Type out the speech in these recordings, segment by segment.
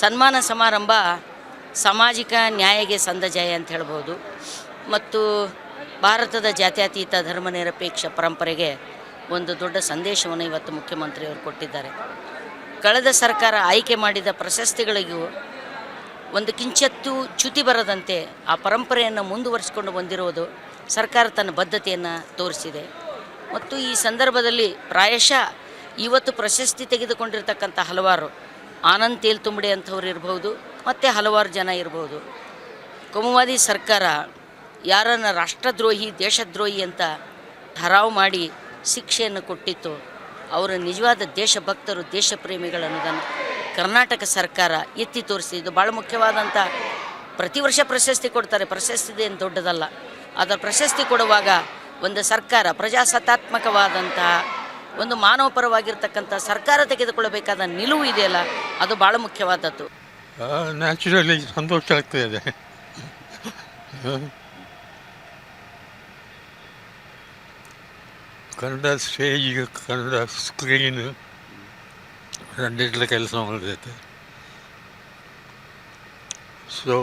ಸನ್ಮಾನ ಸಮಾರಂಭ ಸಾಮಾಜಿಕ ನ್ಯಾಯಗೆ ಸಂದ ಜಯ ಅಂತ ಹೇಳ್ಬೋದು. ಮತ್ತು ಭಾರತದ ಜಾತ್ಯತೀತ ಧರ್ಮನಿರಪೇಕ್ಷ ಪರಂಪರೆಗೆ ಒಂದು ದೊಡ್ಡ ಸಂದೇಶವನ್ನು ಇವತ್ತು ಮುಖ್ಯಮಂತ್ರಿಯವರು ಕೊಟ್ಟಿದ್ದಾರೆ. ಕಳೆದ ಸರ್ಕಾರ ಆಯ್ಕೆ ಮಾಡಿದ ಪ್ರಶಸ್ತಿಗಳಿಗೂ ಒಂದು ಕಿಂಚತ್ತು ಚ್ಯುತಿ ಬರದಂತೆ ಆ ಪರಂಪರೆಯನ್ನು ಮುಂದುವರಿಸಿಕೊಂಡು ಬಂದಿರುವುದು ಸರ್ಕಾರ ತನ್ನ ಬದ್ಧತೆಯನ್ನು ತೋರಿಸಿದೆ. ಮತ್ತು ಈ ಸಂದರ್ಭದಲ್ಲಿ ಪ್ರಾಯಶಃ ಇವತ್ತು ಪ್ರಶಸ್ತಿ ತೆಗೆದುಕೊಂಡಿರ್ತಕ್ಕಂಥ ಹಲವಾರು ಆನಂದ್ ತೇಲ್ತುಂಬಡೆ ಅಂಥವ್ರು ಇರ್ಬೋದು, ಮತ್ತು ಹಲವಾರು ಜನ ಇರ್ಬೋದು. ಕೋಮುವಾದಿ ಸರ್ಕಾರ ಯಾರನ್ನು ರಾಷ್ಟ್ರದ್ರೋಹಿ, ದೇಶದ್ರೋಹಿ ಅಂತ ಠರಾವು ಮಾಡಿ ಶಿಕ್ಷೆಯನ್ನು ಕೊಟ್ಟಿತ್ತು, ಅವರ ನಿಜವಾದ ದೇಶಭಕ್ತರು ದೇಶಪ್ರೇಮಿಗಳು ಅನ್ನೋದನ್ನು ಕರ್ನಾಟಕ ಸರ್ಕಾರ ಎತ್ತಿ ತೋರಿಸಿದ್ದು ಭಾಳ ಮುಖ್ಯವಾದಂಥ ಪ್ರತಿ ವರ್ಷ ಪ್ರಶಸ್ತಿ ಕೊಡ್ತಾರೆ. ಪ್ರಶಸ್ತಿ ಏನು ದೊಡ್ಡದಲ್ಲ. ಅದರ ಪ್ರಶಸ್ತಿ ಕೊಡುವಾಗ ಒಂದು ಸರ್ಕಾರ ಪ್ರಜಾಸತ್ತಾತ್ಮಕವಾದಂತಹ ಒಂದು ಮಾನವ ಪರವಾಗಿರ್ತಕ್ಕಂಥ ಸರ್ಕಾರ ತೆಗೆದುಕೊಳ್ಳಬೇಕಾದ ನಿಲುವು ಇದೆಯಲ್ಲ ಅದು ಭಾಳ ಮುಖ್ಯವಾದದ್ದು ನ್ಯಾಚುರಲಿ ಸಂತೋಷ ಆಗ್ತಾಯಿದೆ ಕನ್ನಡ ಸ್ಟೇಜ್ ಕನ್ನಡ ಸ್ಕ್ರೀನ್ రెండిట్ల ಕೆಲಸ ಮಾಡಿದೆ ಸೊ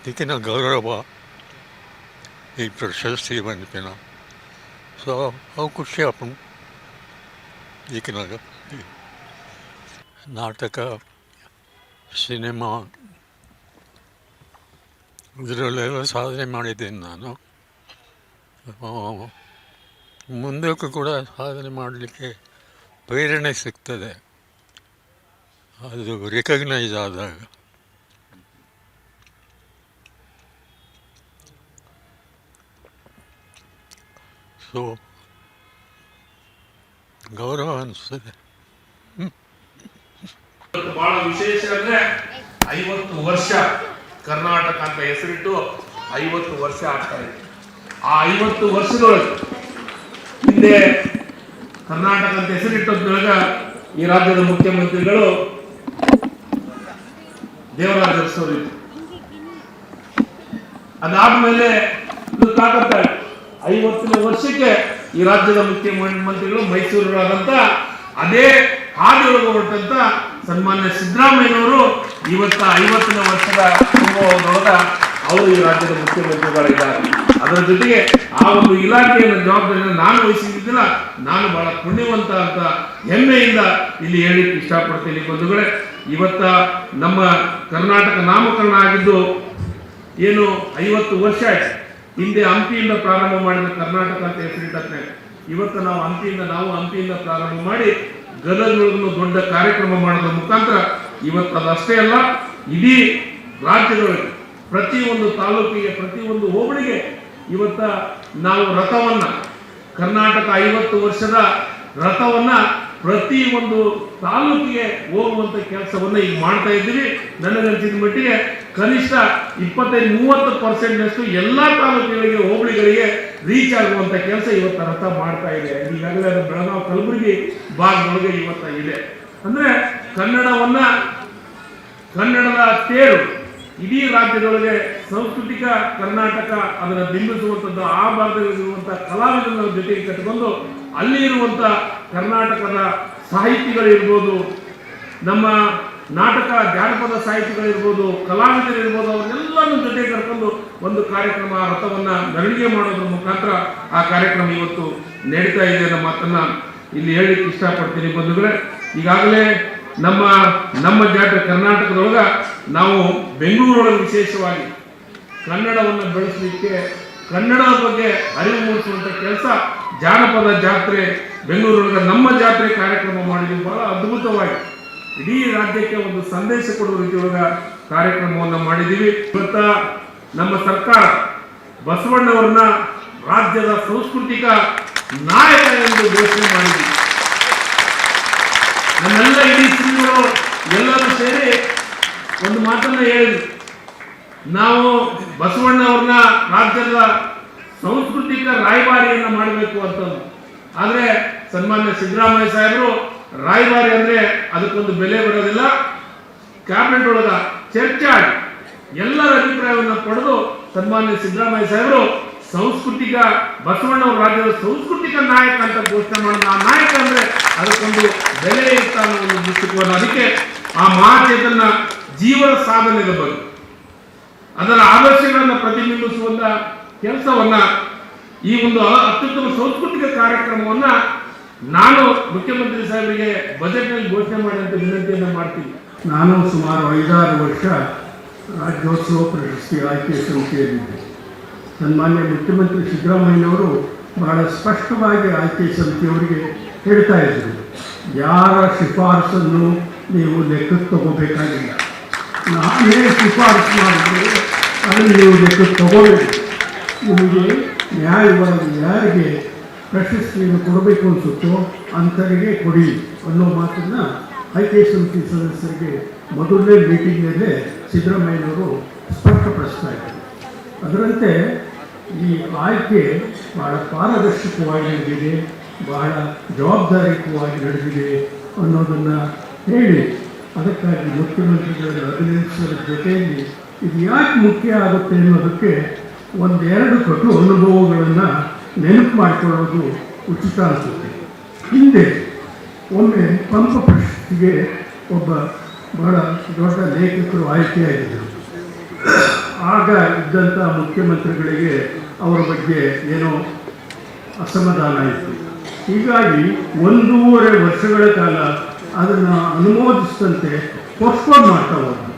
ಇದಕ್ಕಿನ ಗೌರವ ಈ ಪ್ರಶಸ್ತಿ ಬಂದಿನ ಖುಷಿ ಅಪ್ಪು ಈಗಿನಾಗ ನಾಟಕ, ಸಿನಿಮಾ, ಇದರಲ್ಲೆಲ್ಲ ಸಾಧನೆ ಮಾಡಿದ್ದೇನೆ ನಾನು. ಮುಂದಕ್ಕೂ ಕೂಡ ಸಾಧನೆ ಮಾಡಲಿಕ್ಕೆ ಪ್ರೇರಣೆ ಸಿಗ್ತದೆ. ಅದು ರಿಕಗ್ನೈಸ್ ಆದಾಗ. ಸೊ ಗೌರವ ಅನಿಸ್ತದೆ ಬಹಳ ವಿಶೇಷ ಅಂದ್ರೆ ಐವತ್ತು ವರ್ಷ ಕರ್ನಾಟಕ ಅಂತ ಹೆಸರಿಟ್ಟು ಐವತ್ತು ವರ್ಷ ಆಗ್ತಾ ಇದೆ. ಆ ಐವತ್ತು ವರ್ಷದೊಳಗೆ ಹಿಂದೆ ಕರ್ನಾಟಕ ಅಂತ ಹೆಸರಿಟ್ಟದ್ರೊಳಗ ಈ ರಾಜ್ಯದ ಮುಖ್ಯಮಂತ್ರಿಗಳು ದೇವರಾಜ. ಅದಾದ್ಮೇಲೆ ಇದು ತಾಕತ್ತಾಳೆ ಐವತ್ತನೇ ವರ್ಷಕ್ಕೆ ಈ ರಾಜ್ಯದ ಮುಖ್ಯಮಂತ್ರಿಗಳು ಮೈಸೂರಿನಾದಂತ ಅದೇ ಹಾದಿಯೊಳಗೆ ಹೊರಟಂತ ಸನ್ಮಾನ್ಯ ಸಿದ್ದರಾಮಯ್ಯನವರು ಇವತ್ತ ಐವತ್ತನೇ ವರ್ಷದ ಅನುಭವದೊಳಗ ಅವರು ಈ ರಾಜ್ಯದ ಮುಖ್ಯಮಂತ್ರಿಗಳಿದ್ದಾರೆ ಅದರ ಜೊತೆಗೆ ಆ ಒಂದು ಇಲಾಖೆಯ ಜವಾಬ್ದಾರಿಯನ್ನು ನಾನು ವಹಿಸಿದ್ದಿಲ್ಲ, ನಾನು ಬಹಳ ಪುಣ್ಯವಂತ ಅಂತ ಹೆಮ್ಮೆಯಿಂದ ಇಲ್ಲಿ ಹೇಳಿಕ್ಕೆ ಇಷ್ಟಪಡ್ತೀನಿ ಬಂಧುಗಳೇ. ಇವತ್ತ ನಮ್ಮ ಕರ್ನಾಟಕ ನಾಮಕರಣ ಆಗಿದ್ದು ಏನು ಐವತ್ತು ವರ್ಷ ಆಯ್ತು. ಹಿಂದೆ ಹಂಪಿಯಿಂದ ಪ್ರಾರಂಭ ಮಾಡಿದ ಕರ್ನಾಟಕ ಅಂತ ಹೆಸರಿಟ್ಟೆ ಇವತ್ತು ನಾವು ಹಂಪಿಯಿಂದ ನಾವು ಹಂಪಿಯಿಂದ ಪ್ರಾರಂಭ ಮಾಡಿ ಗದಗಗಳನ್ನು ದೊಡ್ಡ ಕಾರ್ಯಕ್ರಮ ಮಾಡೋದ್ರ ಮುಖಾಂತರ ಇವತ್ತು ಅದಷ್ಟೇ ಅಲ್ಲ, ಇಡೀ ರಾಜ್ಯದೊಳಗೆ ಪ್ರತಿಯೊಂದು ತಾಲೂಕಿಗೆ, ಪ್ರತಿಯೊಂದು ಹೋಬಳಿಗೆ ಇವತ್ತ ನಾವು ರಥವನ್ನ, ಕರ್ನಾಟಕ ಐವತ್ತು ವರ್ಷದ ರಥವನ್ನ ಪ್ರತಿ ಒಂದು ತಾಲೂಕಿಗೆ ಹೋಗುವಂತ ಕೆಲಸವನ್ನ ಈಗ ಮಾಡ್ತಾ ಇದ್ದೀವಿ. ನನಗನ್ಸಿದ ಮಟ್ಟಿಗೆ ಕನಿಷ್ಠ ಇಪ್ಪತ್ತೈದು, ಮೂವತ್ತು ಪರ್ಸೆಂಟ್ನಷ್ಟು ಎಲ್ಲಾ ತಾಲೂಕುಗಳಿಗೆ, ಹೋಬಳಿಗಳಿಗೆ ರೀಚ್ ಆಗುವಂತ ಕೆಲಸ ಇವತ್ತು ರಥ ಮಾಡ್ತಾ ಇದೆ. ಈಗಾಗಲೇ ಅದು ಬೆಳಗಾವಿ ಕಲಬುರಗಿ ಭಾಗದೊಳಗೆ ಇವತ್ತ ಇದೆ. ಅಂದ್ರೆ ಕನ್ನಡವನ್ನ, ಕನ್ನಡದ ತೇರು ಇಡೀ ರಾಜ್ಯದೊಳಗೆ ಸಾಂಸ್ಕೃತಿಕ ಕರ್ನಾಟಕ ಅದನ್ನು ಬಿಂಬಿಸುವಂಥದ್ದು ಆ ಭಾಗದಲ್ಲಿರುವಂಥ ಕಲಾವಿದರ ಜೊತೆಗೆ ಕಟ್ಟಿಕೊಂಡು ಅಲ್ಲಿ ಇರುವಂಥ ಕರ್ನಾಟಕದ ಸಾಹಿತಿಗಳಿರ್ಬೋದು, ನಮ್ಮ ನಾಟಕ ಜಾನಪದ ಸಾಹಿತಿಗಳಿರ್ಬೋದು, ಕಲಾವಿದರಿರ್ಬೋದು ಅವರೆಲ್ಲರನ್ನು ಜೊತೆ ಕರ್ಕೊಂಡು ಒಂದು ಕಾರ್ಯಕ್ರಮ, ರಥವನ್ನ ಮೆರವಣಿಗೆ ಮಾಡೋದ್ರ ಮುಖಾಂತರ ಆ ಕಾರ್ಯಕ್ರಮ ಇವತ್ತು ನಡೀತಾ ಇದೆ ಅನ್ನೋ ಮಾತನ್ನು ಇಲ್ಲಿ ಹೇಳಿಕ್ಕೆ ಇಷ್ಟಪಡ್ತೀನಿ ಬಂಧುಗಳೇ. ಈಗಾಗಲೇ ನಮ್ಮ ನಮ್ಮ ಜಾತ್ರೆ ಕರ್ನಾಟಕದೊಳಗೆ ನಾವು ಬೆಂಗಳೂರೊಳಗೆ ವಿಶೇಷವಾಗಿ ಕನ್ನಡವನ್ನು ಬೆಳೆಸಲಿಕ್ಕೆ ಕನ್ನಡದ ಬಗ್ಗೆ ಅರಿವು ಮೂಡಿಸುವಂಥ ಕೆಲಸ ಜಾನಪದ ಜಾತ್ರೆ, ಬೆಂಗಳೂರೊಳಗೆ ನಮ್ಮ ಜಾತ್ರೆ ಕಾರ್ಯಕ್ರಮ ಮಾಡಿದ್ವಿ ಬಹಳ ಅದ್ಭುತವಾಗಿ ಇಡೀ ರಾಜ್ಯಕ್ಕೆ ಒಂದು ಸಂದೇಶ ಕೊಡುವ ರೀತಿಯೊಳಗ ಕಾರ್ಯಕ್ರಮವನ್ನು ಮಾಡಿದ್ದೀವಿ. ಇವತ್ತ ನಮ್ಮ ಸರ್ಕಾರ ಬಸವಣ್ಣವರನ್ನ ರಾಜ್ಯದ ಸಾಂಸ್ಕೃತಿಕ ನಾಯಕ ಎಂದು ಘೋಷಣೆ ಮಾಡಿದ್ವಿ. ನನ್ನೆಲ್ಲ ಇಡೀ ಸಿಂಧುಗಳು ಎಲ್ಲರೂ ಸೇರಿ ಒಂದು ಮಾತನ್ನ ಹೇಳಿದ್ರು. ನಾವು ಬಸವಣ್ಣವ್ರನ್ನ ರಾಜ್ಯದ ಸಾಂಸ್ಕೃತಿಕ ರಾಯಭಾರಿಯನ್ನು ಮಾಡಬೇಕು ಅಂತ ಆದರೆ ಸನ್ಮಾನ್ಯ ಸಿದ್ದರಾಮಯ್ಯ ಸಾಹೇಬರು, ರಾಯಭಾರಿ ಅಂದ್ರೆ ಅದಕ್ಕೊಂದು ಬೆಲೆ ಬರೋದಿಲ್ಲ. ಕ್ಯಾಬಿನೆಟ್ ಒಳಗ ಚರ್ಚೆ ಎಲ್ಲರ ಅಭಿಪ್ರಾಯವನ್ನು ಪಡೆದು ಸನ್ಮಾನ್ಯ ಸಿದ್ದರಾಮಯ್ಯ ಸಾಹೇಬರು, ಸಾಂಸ್ಕೃತಿಕ ಬಸವಣ್ಣವ್ರ ರಾಜ್ಯದ ಸಾಂಸ್ಕೃತಿಕ ನಾಯಕ ಅಂತ ಘೋಷಣೆ ಮಾಡಿದ ಆ ನಾಯಕ ಅಂದ್ರೆ ಅದಕ್ಕೊಂದು ಬೆಲೆ ಇತ್ತ ಅನ್ನೋ ಒಂದು ದೃಷ್ಟಿಕೋನ. ಅದಕ್ಕೆ ಆ ಮಹಾಚೇತನ ಜೀವನ ಸಾಧನೆಗೆ ಬಗ್ಗೆ ಅದರ ಆದರ್ಶಗಳನ್ನು ಪ್ರತಿಬಿಂಬಿಸುವಂತ ಕೆಲಸವನ್ನ ಈ ಒಂದು ಅತ್ಯುತ್ತಮ ಸಾಂಸ್ಕೃತಿಕ ಕಾರ್ಯಕ್ರಮವನ್ನ ನಾನು ಮುಖ್ಯಮಂತ್ರಿ ಸಾಹೇಬರಿಗೆ ಬಜೆಟ್ನಲ್ಲಿ ಘೋಷಣೆ ಮಾಡಿದಂತ ವಿನಂತಿಯನ್ನ ಮಾಡ್ತೀನಿ. ನಾನು ಸುಮಾರು ಐದಾರು ವರ್ಷ ರಾಜ್ಯೋತ್ಸವ ಪ್ರಶಸ್ತಿ ಆಯ್ಕೆ ಸಮಿತಿಯಲ್ಲಿದ್ದೆ ಸನ್ಮಾನ್ಯ ಮುಖ್ಯಮಂತ್ರಿ ಸಿದ್ದರಾಮಯ್ಯನವರು ಬಹಳ ಸ್ಪಷ್ಟವಾಗಿ ಆಯ್ಕೆ ಸಮಿತಿಯವರಿಗೆ ಹೇಳ್ತಾ ಇದ್ರು, ಯಾರ ಶಿಫಾರಸನ್ನು ನೀವು ಲೆಕ್ಕಕ್ಕೆ ತಗೋಬೇಕಾಗಿಲ್ಲ. ನಾನೇ ಶಿಫಾರಸು ಮಾಡಿದ್ರೆ ಅದನ್ನು ನೀವು ಲೆಕ್ಕಕ್ಕೆ ತಗೋಬೇಕು. ನಿಮಗೆ ನ್ಯಾಯವಾಗಿ ಯಾರಿಗೆ ಪ್ರಶಸ್ತಿಯನ್ನು ಕೊಡಬೇಕು ಅನಿಸುತ್ತೋ ಅಂಥವರಿಗೆ ಕೊಡಿ ಅನ್ನೋ ಮಾತನ್ನು ಐಕೆ ಸಮಿತಿ ಸದಸ್ಯರಿಗೆ ಮೊದಲನೇ ಮೀಟಿಂಗಲ್ಲೇ ಸಿದ್ದರಾಮಯ್ಯನವರು ಸ್ಪಷ್ಟಪಡಿಸ್ತಾ ಇದ್ದಾರೆ. ಅದರಂತೆ ಈ ಆಯ್ಕೆ ಬಹಳ ಪಾರದರ್ಶಕವಾಗಿ ನಡೆದಿದೆ, ಬಹಳ ಜವಾಬ್ದಾರಿಯುತವಾಗಿ ನಡೆದಿದೆ ಅನ್ನೋದನ್ನು ಹೇಳಿ ಅದಕ್ಕಾಗಿ ಮುಖ್ಯಮಂತ್ರಿಗಳನ್ನು ಅಭಿನಂದಿಸುವ ಜೊತೆಯಲ್ಲಿ ಇದು ಯಾಕೆ ಮುಖ್ಯ ಆಗುತ್ತೆ ಅನ್ನೋದಕ್ಕೆ ಒಂದೆರಡು ಕೊಟ್ಟು ಅನುಭವಗಳನ್ನು ನೆನಪು ಮಾಡಿಕೊಳ್ಳೋದು ಉಚಿತ ಅನಿಸುತ್ತೆ. ಹಿಂದೆ ಒಮ್ಮೆ ಪಂಪ ಪ್ರಶಸ್ತಿಗೆ ಒಬ್ಬ ಬಹಳ ದೊಡ್ಡ ಲೇಖಕರು ಆಯ್ಕೆಯಾಗಿದ್ದರು. ಆಗ ಇದ್ದಂಥ ಮುಖ್ಯಮಂತ್ರಿಗಳಿಗೆ ಅವರ ಬಗ್ಗೆ ಏನೋ ಅಸಮಾಧಾನ ಇತ್ತು. ಹೀಗಾಗಿ ಒಂದೂವರೆ ವರ್ಷಗಳ ಕಾಲ ಅದನ್ನು ಅನುಮೋದಿಸಿದಂತೆ ಪೋಸ್ಟ್ಪೋನ್ ಮಾಡ್ತಾ ಹೋದ್ರು.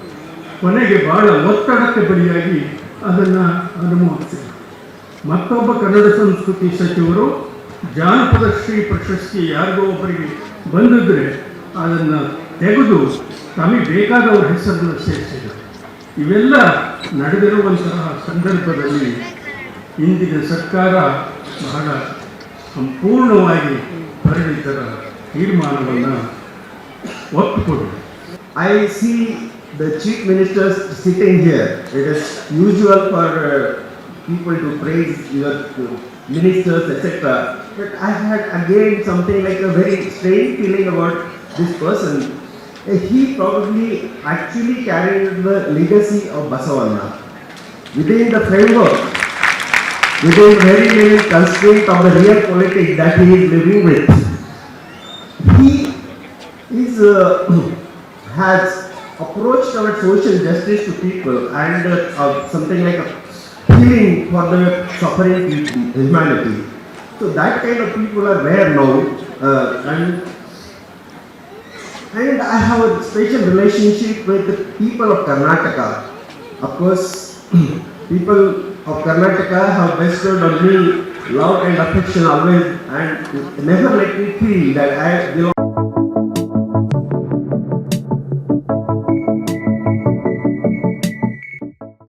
ಕೊನೆಗೆ ಬಹಳ ಒತ್ತಡಕ್ಕೆ ಬಲಿಯಾಗಿ ಅದನ್ನು ಅನುಮೋದಿಸಿದರು ಮತ್ತೊಬ್ಬ ಕನ್ನಡ ಸಂಸ್ಕೃತಿ ಸಚಿವರು ಜಾನಪದ ಶ್ರೀ ಪ್ರಶಸ್ತಿ ಯಾರಿಗೋ ಒಬ್ಬರಿಗೆ ಬಂದಿದ್ರೆ ಅದನ್ನು ತೆಗೆದು ತಮಗೆ ಬೇಕಾದವರ ಹೆಸರನ್ನು ಸೇರಿಸಿದರು. ಇವೆಲ್ಲ ನಡೆದಿರುವಂತಹ ಸಂದರ್ಭದಲ್ಲಿ ಇಂದಿನ ಸರ್ಕಾರ ಬಹಳ ಸಂಪೂರ್ಣವಾಗಿ ಪರಿಣಿತರ ತೀರ್ಮಾನವನ್ನು ಒಪ್ಪಿಕೊಂಡಿದೆ. I see the chief ministers sitting here. It is usual for uh, people to praise your ministers, etc. But I had again something like a very strange feeling about this person. Uh, He probably actually carried the legacy of Basavanna within the framework, within very many constraints of the real politics that he is living with. He is uh, has approached our social justice to people and uh, uh, something like a healing for the suffering humanity. So that kind of people are rare now, uh, and and I have a special relationship with the people of Karnataka. Of course, people of Karnataka have bestowed on me love and affection always, and never let me feel that I belong.